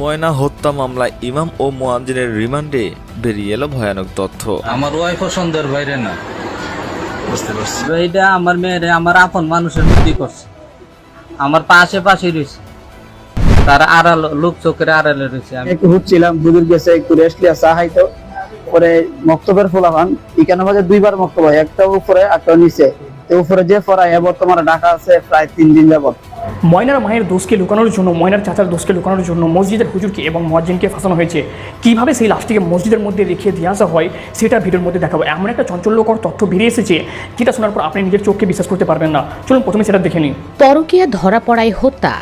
ময়না হত্যা মামলায় ইমাম ও মোয়াজ্জিনের রিমান্ডে বেরিয়ে এলো ভয়ানক তথ্য। আমার ওয়াইফ সন্দেহের বাইরে না। বুঝতে পারছি। এইটা আমার মেয়েরে আমার আপন মানুষের করছে। আমার পাশে পাশে রয়েছে। তার আড়াল লোক চোখের আড়ালে রয়েছে। আমি একটু হুচ্ছিলাম গেছে একটু রেস্ট লিয়া চা খাইতো। পরে মক্তবের ফোলাফান ইকানো বাজে দুইবার মক্তব হয় একটা উপরে একটা নিচে। উপরে যে ফরাই এবার তোমার ঢাকা আছে প্রায় তিন দিন যাবত ময়নার মায়ের দোষকে লুকানোর জন্য, ময়নার চাচার দোষকে লুকানোর জন্য মসজিদের হুজুরকে এবং মহাজিনকে ফাঁসানো হয়েছে। কীভাবে সেই লাশটিকে মসজিদের মধ্যে রেখে দিয়ে আসা হয়, সেটা ভিডিওর মধ্যে দেখাবো। এমন একটা চঞ্চল্যকর তথ্য বেরিয়ে এসেছে, যেটা শোনার পর আপনি নিজের চোখকে বিশ্বাস করতে পারবেন না। চলুন প্রথমে সেটা দেখে নিন পরকীয়া ধরা পড়ায় হত্যা।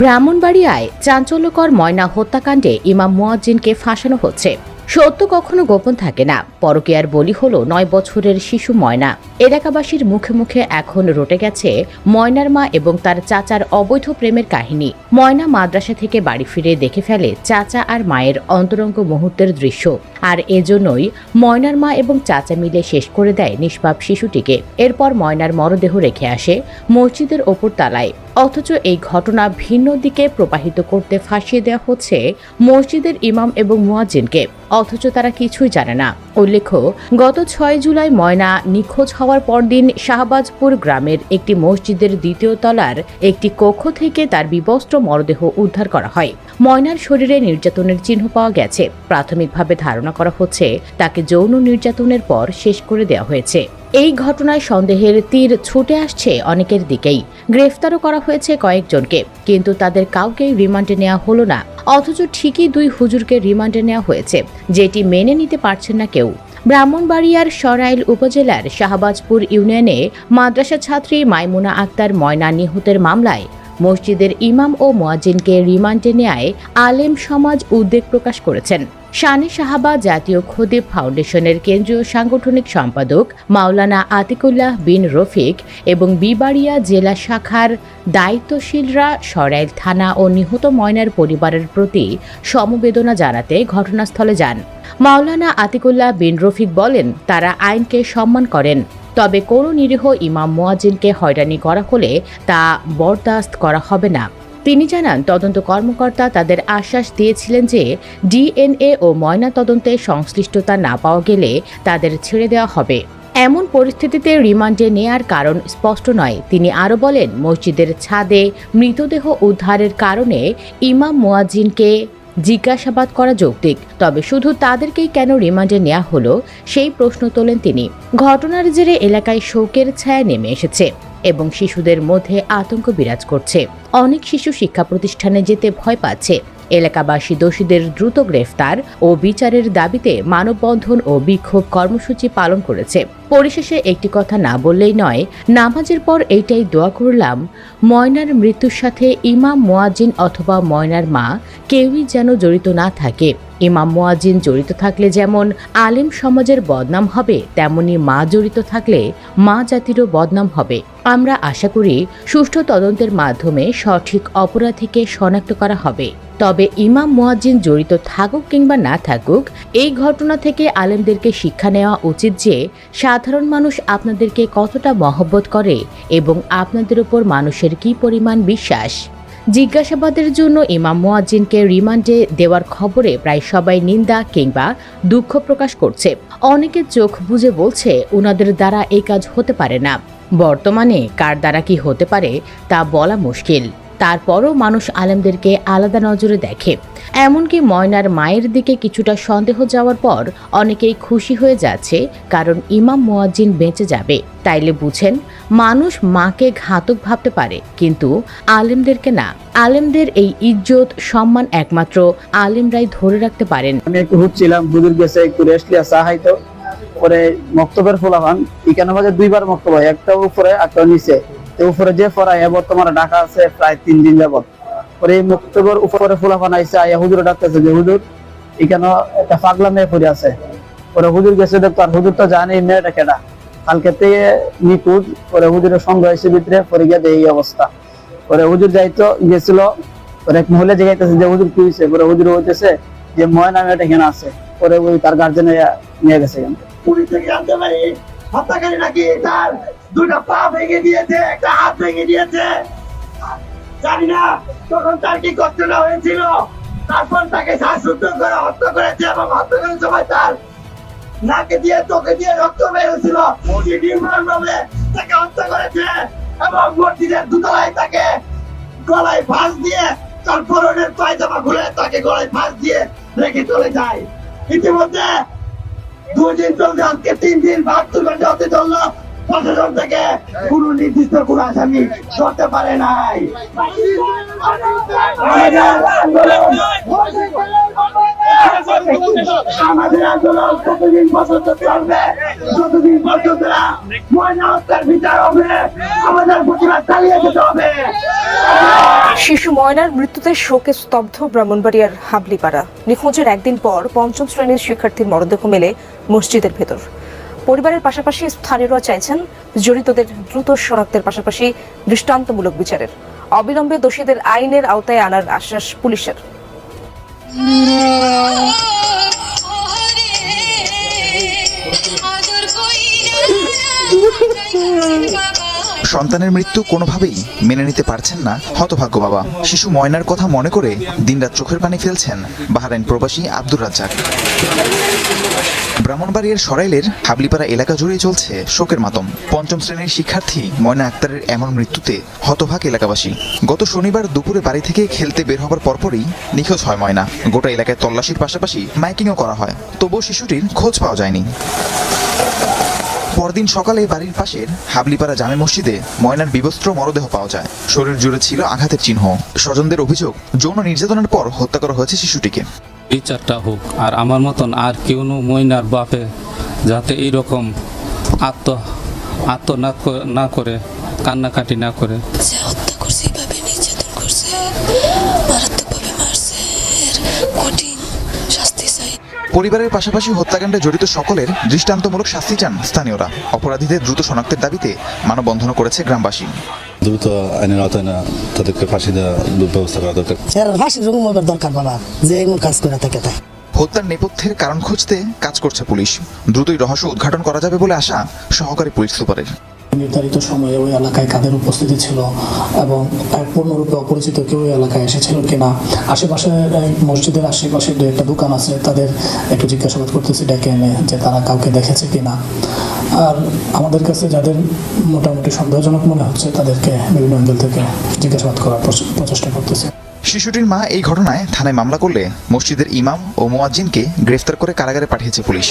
ব্রাহ্মণবাড়িয়ায় চাঞ্চল্যকর ময়না হত্যাকাণ্ডে ইমাম মুয়াজ্জিনকে ফাঁসানো হচ্ছে। সত্য কখনো গোপন থাকে না। পরকীয়ার বলি হলো নয় বছরের শিশু ময়না। এলাকাবাসীর মুখে মুখে এখন রটে গেছে ময়নার মা এবং তার চাচার অবৈধ প্রেমের কাহিনী। ময়না মাদ্রাসা থেকে বাড়ি ফিরে দেখে ফেলে চাচা আর মায়ের অন্তরঙ্গ মুহূর্তের দৃশ্য। আর এজন্যই ময়নার মা এবং চাচা মিলে শেষ করে দেয় নিষ্পাপ শিশুটিকে। এরপর ময়নার মরদেহ রেখে আসে মসজিদের ওপর তালায়। অথচ এই ঘটনা ভিন্ন দিকে প্রবাহিত করতে ফাঁসিয়ে দেওয়া হচ্ছে মসজিদের ইমাম এবং মুয়াজ্জিনকে। অথচ তারা কিছুই জানে না। উল্লেখ্য, গত ছয় জুলাই ময়না নিখোঁজ হওয়ার পরদিন শাহবাজপুর গ্রামের একটি মসজিদের দ্বিতীয় তলার একটি কক্ষ থেকে তার বিবস্ত্র মরদেহ উদ্ধার করা হয়। ময়নার শরীরে নির্যাতনের চিহ্ন পাওয়া গেছে। প্রাথমিকভাবে ধারণা করা হচ্ছে, তাকে যৌন নির্যাতনের পর শেষ করে দেওয়া হয়েছে। এই ঘটনায় সন্দেহের তীর ছুটে আসছে অনেকের দিকেই। গ্রেফতারও করা হয়েছে কয়েকজনকে, কিন্তু তাদের কাউকেই রিমান্ডে নেওয়া হলো না। অথচ ঠিকই দুই হুজুরকে রিমান্ডে নেওয়া হয়েছে, যেটি মেনে নিতে পারছেন না কেউ। ব্রাহ্মণবাড়িয়ার সরাইল উপজেলার শাহবাজপুর ইউনিয়নে মাদ্রাসা ছাত্রী মাইমুনা আক্তার ময়না নিহতের মামলায় মসজিদের ইমাম ও মোয়াজিনকে রিমান্ডে নেয় আলেম সমাজ উদ্বেগ প্রকাশ করেছেন। শানে সাহাবা জাতীয় খদিব ফাউন্ডেশনের কেন্দ্রীয় সাংগঠনিক সম্পাদক মাওলানা আতিকুল্লাহ বিন রফিক এবং বিবাড়িয়া জেলা শাখার দায়িত্বশীলরা সরাইল থানা ও নিহত ময়নার পরিবারের প্রতি সমবেদনা জানাতে ঘটনাস্থলে যান। মাওলানা আতিকুল্লাহ বিন রফিক বলেন, তারা আইনকে সম্মান করেন, তবে কোনো নিরীহ ইমাম মোয়াজিনকে হয়রানি করা হলে তা বরদাস্ত করা হবে না। তিনি জানান, তদন্ত কর্মকর্তা তাদের আশ্বাস দিয়েছিলেন যে ডিএনএ ও ময়না তদন্তে সংশ্লিষ্টতা না পাওয়া গেলে তাদের ছেড়ে দেওয়া হবে। এমন পরিস্থিতিতে রিমান্ডে নেয়ার কারণ স্পষ্ট নয়। তিনি আরও বলেন, মসজিদের ছাদে মৃতদেহ উদ্ধারের কারণে ইমাম মোয়াজিনকে জিজ্ঞাসাবাদ করা যৌক্তিক। তবে শুধু তাদেরকেই কেন রিমান্ডে নেওয়া হলো, সেই প্রশ্ন তোলেন তিনি। ঘটনার জেরে এলাকায় শোকের ছায়া নেমে এসেছে। এবং শিশুদের মধ্যে আতঙ্ক বিরাজ করছে। অনেক শিশু শিক্ষা প্রতিষ্ঠানে যেতে ভয় পাচ্ছে। এলাকাবাসী দোষীদের দ্রুত গ্রেফতার ও বিচারের দাবিতে মানববন্ধন ও বিক্ষোভ কর্মসূচি পালন করেছে। পরিশেষে একটি কথা না বললেই নয়, নামাজের পর এইটাই দোয়া করলাম, ময়নার মৃত্যুর সাথে ইমাম মোয়াজিন অথবা ময়নার মা কেউই যেন জড়িত না থাকে। ইমাম মোয়াজিন জড়িত থাকলে যেমন আলেম সমাজের বদনাম হবে, তেমনি মা জড়িত থাকলে মা জাতিরও বদনাম হবে। আমরা আশা করি সুষ্ঠু তদন্তের মাধ্যমে সঠিক অপরাধীকে শনাক্ত করা হবে। তবে ইমাম মুয়াজ্জিন জড়িত থাকুক কিংবা না থাকুক, এই ঘটনা থেকে আলেমদেরকে শিক্ষা নেওয়া উচিত যে সাধারণ মানুষ আপনাদেরকে কতটা মহব্বত করে এবং আপনাদের উপর মানুষের কি পরিমাণ বিশ্বাস। জিজ্ঞাসাবাদের জন্য ইমাম মোয়াজ্জিনকে রিমান্ডে দেওয়ার খবরে প্রায় সবাই নিন্দা কিংবা দুঃখ প্রকাশ করছে। অনেকে চোখ বুঝে বলছে ওনাদের দ্বারা এই কাজ হতে পারে না। বর্তমানে কার দ্বারা কি হতে পারে, তা বলা মুশকিল। তারপরও মানুষ আলেমদেরকে আলাদা নজরে দেখে। এমনকি ময়নার মায়ের দিকে কিছুটা সন্দেহ যাওয়ার পর অনেকেই খুশি হয়ে যাচ্ছে, কারণ ইমাম মোয়াজ্জিন বেঁচে যাবে। তাইলে বুঝেন, মানুষ মাকে ঘাতক ভাবতে পারে, কিন্তু আলেমদেরকে না। আলেমদের এই ইজ্জত, সম্মান একমাত্র আলেমরাই ধরে রাখতে পারেন। আমি একটু হুচ্ছিলাম, হুজুর গেছে একটু রেস্ট লিয়া চা খাইতো। পরে মক্তবের ফোলাফান বাজে দুইবার মক্তব হয়, একটা উপরে, একটা নিচে। উপরে যে এবার তোমার ঢাকা আছে প্রায় তিন দিন পরে এই উপরে আইয়া হুজুর ডাকতেছে যে, হুজুর এখানে একটা পাগলা মেয়ে পড়ে আছে। পরে হুজুর গেছে, দেখতো আর হুজুর তো জানে মেয়েটা কেডা। কালকে থেকে পরে হুজুরের ভিতরে, পরে গিয়ে এই অবস্থা। পরে হুজুর যাইতো, গেছিল, পরে এক মহিলা যে, হুজুর হয়েছে পরে হুজুর হইতেছে যে ময়না মেয়েটা এখানে আছে। পরে ওই তার গার্জেনে নিয়ে গেছে। দুটা পা ভেঙে দিয়েছে, একটা হাত ভেঙে দিয়েছে। জানি না তখন তার কি কষ্টটা হয়েছিল। তারপর তাকে শ্বাসরুদ্ধ করে হত্যা করেছে এবং হত্যা করার সময় তার নাকে দিয়ে, চোখে দিয়ে রক্ত বের হয়েছিল। তাকে হত্যা করেছে এবং মসজিদের দুতলায় তাকে গলায় ফাঁস দিয়ে তার পরনের পায়জামা খুলে তাকে গলায় ফাঁস দিয়ে রেখে চলে যায়। ইতিমধ্যে দুই দিন চলছে, আজকে তিন দিন বাহাত্তর ঘণ্টা হতে চলল প্রশাসন থেকে কোনো নির্দিষ্ট কোন আসামি ধরতে পারে নাই। আমাদের আন্দোলন কতদিন পর্যন্ত চলবে, যতদিন পর্যন্ত ময়না হত্যার বিচার হবে, আমাদের প্রতিবাদ চালিয়ে যেতে হবে। শিশু ময়নার মৃত্যুতে শোকে স্তব্ধ ব্রাহ্মণবাড়িয়ার হাবলিপাড়া। নিখোঁজের একদিন পর পঞ্চম শ্রেণির শিক্ষার্থীর মরদেহ মেলে মসজিদের ভেতর। পরিবারের পাশাপাশি স্থানীয়রা চাইছেন জড়িতদের দ্রুত শনাক্তের পাশাপাশি দৃষ্টান্তমূলক বিচারের। অবিলম্বে দোষীদের আইনের আওতায় আনার আশ্বাস পুলিশের। সন্তানের মৃত্যু কোনোভাবেই মেনে নিতে পারছেন না হতভাগ্য বাবা। শিশু ময়নার কথা মনে করে দিনরাত চোখের পানি ফেলছেন বাহারাইন প্রবাসী আব্দুর রাজ্জাক। ব্রাহ্মণবাড়িয়ার সরাইলের হাবলিপাড়া এলাকা জুড়ে চলছে শোকের মাতম। পঞ্চম শ্রেণির শিক্ষার্থী ময়না আক্তারের এমন মৃত্যুতে হতভাগ এলাকাবাসী। গত শনিবার দুপুরে বাড়ি থেকে খেলতে বের হবার পরপরই নিখোঁজ হয় ময়না। গোটা এলাকায় তল্লাশির পাশাপাশি মাইকিংও করা হয়। তবুও শিশুটির খোঁজ পাওয়া যায়নি। পরদিন সকালে বাড়ির পাশের হাবলিপাড়া জামে মসজিদে ময়নার বিবস্ত্র মরদেহ পাওয়া যায়। শরীর জুড়ে ছিল আঘাতের চিহ্ন। স্বজনদের অভিযোগ যৌন নির্যাতনের পর হত্যা করা হয়েছে শিশুটিকে। বিচারটা হোক আর আমার মতন আর কেউ ময়নার বাপে যাতে এইরকম আত্ম আত্মনাদ না করে কান্নাকাটি না করে। পরিবারের পাশাপাশি হত্যাকাণ্ডে জড়িত সকলের দৃষ্টান্তমূলক শাস্তি চান স্থানীয়রা। অপরাধীদের দ্রুত শনাক্তের দাবিতে মানববন্ধন করেছে গ্রামবাসী। দ্রুত আইনের আওতায় না তাদেরকে ফাঁসি দেওয়া ব্যবস্থা করা দরকার। ফাঁসি রকম দরকার বাবা যে কাজ করে থাকে তাই হত্যার নেপথ্যের কারণ খুঁজতে কাজ করছে পুলিশ। দ্রুতই রহস্য উদ্ঘাটন করা যাবে বলে আশা সহকারী পুলিশ সুপারের। নির্ধারিত সময়ে ওই এলাকায় কাদের উপস্থিতি ছিল এবং পূর্ণরূপে অপরিচিত কেউ ওই এলাকায় এসেছিল কিনা? আশেপাশে মসজিদের আশেপাশে দু একটা দোকান আছে, তাদের একটু জিজ্ঞাসাবাদ করতেছি, ডেকে এনে যে তারা কাউকে দেখেছে কিনা। আর আমাদের কাছে যাদের মোটামুটি সন্দেহজনক মনে হচ্ছে, তাদেরকে বিভিন্ন অঞ্চল থেকে জিজ্ঞাসাবাদ করার প্রচেষ্টা করতেছে। শিশুটির মা এই ঘটনায় থানায় মামলা করলে মসজিদের ইমাম ও মোয়াজ্জিনকে গ্রেফতার করে কারাগারে পাঠিয়েছে পুলিশ।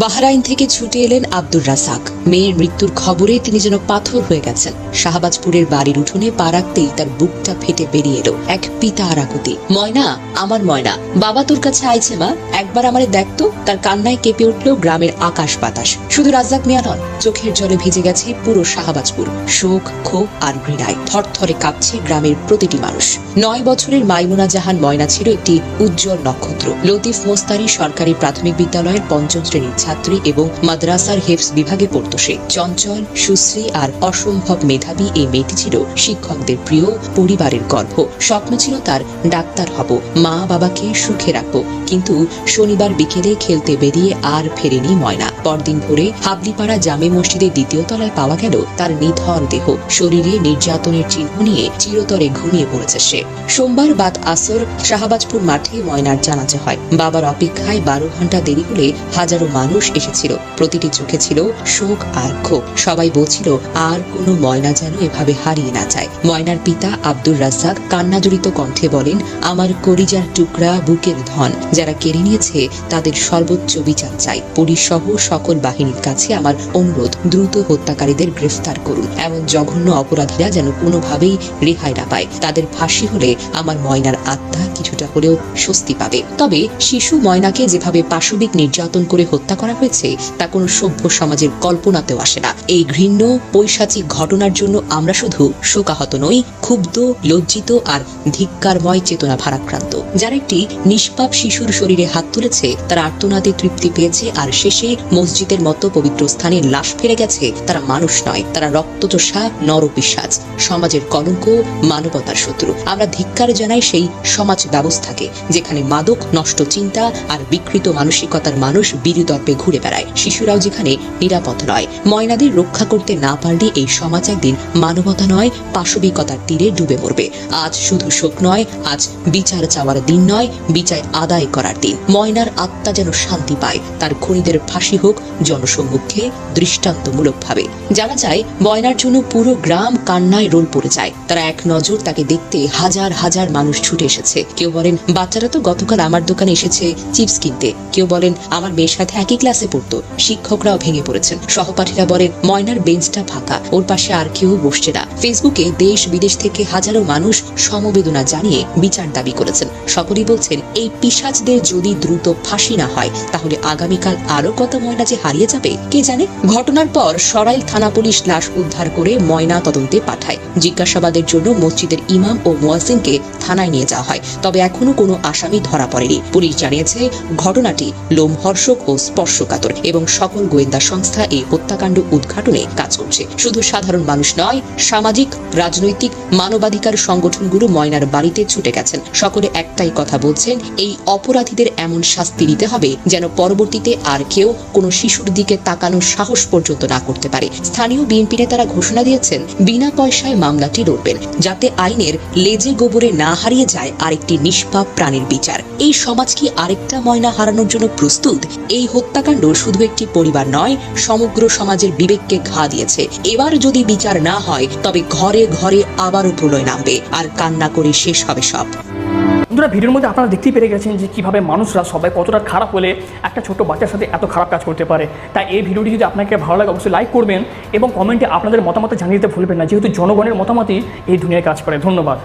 বাহরাইন থেকে ছুটে এলেন আব্দুর রাসাক মেয়ের মৃত্যুর খবরে তিনি যেন পাথর হয়ে গেছেন। শাহবাজপুরের বাড়ির উঠোনে পা রাখতেই তার বুকটা ফেটে বেরিয়ে এলো এক পিতা আরাকুতি ময়না, আমার ময়না, বাবা তোর কাছে আইছে মা, একবার আমারে দেখতো তার কান্নায় কেঁপে উঠল গ্রামের আকাশ বাতাস। শুধু রাজ্জাক মিয়া নন, চোখের জলে ভিজে গেছে পুরো শাহবাজপুর। শোক, ক্ষোভ আর ঘৃণায় থরথরে কাঁপছে গ্রামের প্রতিটি মানুষ। নয় বছরের মাইমুনা জাহান ময়না ছিল একটি উজ্জ্বল নক্ষত্র। লতিফ মোস্তারি সরকারি প্রাথমিক বিদ্যালয়ের পঞ্চম শ্রেণির ছাত্রী এবং মাদ্রাসার হেফস বিভাগে পড়তো সে। চঞ্চল, সুশ্রী আর অসম্ভব মেধাবী এই মেয়েটি ছিল শিক্ষকদের প্রিয় পরিবারের গর্ভ। স্বপ্ন ছিল তার ডাক্তার হব মা বাবাকে সুখে রাখব। কিন্তু শনিবার বিকেলে খেলতে বেরিয়ে আর ফেরেনি ময়না। পরদিন ভোরে হাবলিপাড়া জামে মসজিদের দ্বিতীয় তলায় পাওয়া গেল তার নিধন দেহ। শরীরে নির্যাতনের চিহ্ন নিয়ে চিরতরে ঘুমিয়ে পড়েছে সে। সোমবার বাদ আসর শাহবাজপুর মাঠে ময়নার জানাজা হয়। বাবার অপেক্ষায় বারো ঘণ্টা দেরি হলে হাজারো মানুষ এসেছিল। প্রতিটি চোখে ছিল শোক আর ক্ষোভ। সবাই বলছিল, আর কোনো ময়না যেন এভাবে হারিয়ে না যায়। ময়নার পিতা আব্দুর রাজ্জাক কান্নাজড়িত কণ্ঠে বলেন, আমার করিজার টুকরা বুকের ধন। যারা কেড়ে নিয়েছে, তাদের সর্বোচ্চ বিচার চাই। পুলিশ সহ সকল বাহিনীর কাছে আমার অনুরোধ, দ্রুত হত্যাকারীদের গ্রেফতার করুন। এমন জঘন্য অপরাধীরা যেন কোনোভাবেই রেহাই না পায়। তাদের ফাঁসি হলে আমার ময়নার আত্মা কিছুটা হলেও স্বস্তি পাবে। তবে শিশু ময়নাকে যেভাবে পাশবিক নির্যাতন করে হত্যা করা হয়েছে, তা কোনো সভ্য সমাজের কল্পনাতেও আসে না। এই ঘৃণ্য, পৈশাচিক ঘটনার জন্য আমরা শুধু শোকাহত নই, ক্ষুব্ধ, লজ্জিত আর ধিক্কারময় চেতনা ভারাক্রান্ত। যারা একটি নিষ্পাপ শিশুর শরীরে হাত তুলেছে, তারা আর্তনাদে তৃপ্তি পেয়েছে আর শেষে মসজিদের মতো পবিত্র স্থানে লাশ ফেলে গেছে। তারা মানুষ নয়, তারা রক্তচোষা নরপিসাজ সমাজের কলঙ্ক, মানবতার শত্রু। আমরা ধিক্কার জানাই সেই সমাজ ব্যবস্থাকে, যেখানে মাদক, নষ্ট চিন্তা আর বিকৃত মানসিকতার মানুষ বীরদর্পে রূপে ঘুরে বেড়ায়। শিশুরাও যেখানে নিরাপদ নয়। ময়নাদের রক্ষা করতে না পারলে এই সমাজ একদিন মানবতা নয়, পাশবিকতার তীরে ডুবে মরবে। আজ শুধু শোক নয়, আজ বিচার চাওয়ার দিন নয়, বিচার আদায় করার দিন। ময়নার আত্মা যেন শান্তি পায়, তার খুনিদের ফাঁসি হোক জনসম্মুখে দৃষ্টান্তমূলকভাবে। জানা যায় ময়নার জন্য পুরো গ্রাম কান্নায় রোল পড়ে যায়, তারা এক নজর তাকে দেখতে হাজার হাজার মানুষ ছুটে এসেছে। কেউ বলেন, বাচ্চারা তো গতকাল আমার দোকানে এসেছে চিপস কিনতে। কেউ বলেন, আমার মেয়ের সাথে একই ক্লাসে পড়তো। শিক্ষকরাও ভেঙে পড়েছেন। সহপাঠীরা বলেন, ময়নার বেঞ্চটা ফাঁকা, ওর পাশে আর কেউ বসছে না। ফেসবুকে দেশ বিদেশ থেকে হাজারো মানুষ সমবেদনা জানিয়ে বিচার দাবি করেছেন। সকলেই বলছেন, এই পিসাজদের যদি দ্রুত ফাঁসি না হয়, তাহলে আগামীকাল আরও কত ময়না যে হারিয়ে যাবে, কে জানে? ঘটনার পর সরাইল থানা পুলিশ লাশ উদ্ধার করে ময়না তদন্তে পাঠায়। জিজ্ঞাসাবাদের জন্য মসজিদের ইমাম ও মুয়াজ্জিনকে থানায় নিয়ে যাওয়া হয়। তবে এখনও কোনো আসামি ধরা পড়েনি। পুলিশ জানিয়েছে, ঘটনাটি লোমহর্ষক ও স্পর্শকাতর এবং সকল গোয়েন্দা সংস্থা এই হত্যাকাণ্ড উদ্ঘাটনে কাজ করছে। শুধু সাধারণ মানুষ নয়, সামাজিক, রাজনৈতিক, মানবাধিকার সংগঠনগুলো ময়নার বাড়িতে ছুটে গেছেন। সকলে একটাই কথা বলছেন, এই অপরাধীদের এমন শাস্তি দিতে হবে যেন পরবর্তীতে আর কেউ কোনো শিশুর দিকে তাকানোর সাহস পর্যন্ত না করতে পারে। স্থানীয় বিএনপি নেতারা ঘোষণা দিয়েছেন, বিনা পয়সায় মামলাটি লড়বেন, যাতে আইনের লেজে গোবরে না হারিয়ে যায় আরেকটি নিষ্পাপ প্রাণীর বিচার। এই সমাজ কি আরেকটা ময়না হারানোর জন্য প্রস্তুত? এই হত্যাকাণ্ড শুধু একটি পরিবার নয়, সমগ্র সমাজের বিবেককে ঘা দিয়েছে। এবার যদি বিচার না হয়, তবে ঘরে ঘরে আবারও প্রলয় নামবে, আর কান্না করে শেষ হবে সব। বন্ধুরা, ভিডিওর মধ্যে আপনারা দেখতেই পেরে গেছেন যে কীভাবে মানুষরা সবাই কতটা খারাপ হলে একটা ছোট বাচ্চার সাথে এত খারাপ কাজ করতে পারে। তাই এই ভিডিওটি যদি আপনাকে ভালো লাগে, অবশ্যই লাইক করবেন এবং কমেন্টে আপনাদের মতামত জানিয়ে দিতে ভুলবেন না। যেহেতু জনগণের মতামতই এই দুনিয়ায় কাজ করে। ধন্যবাদ।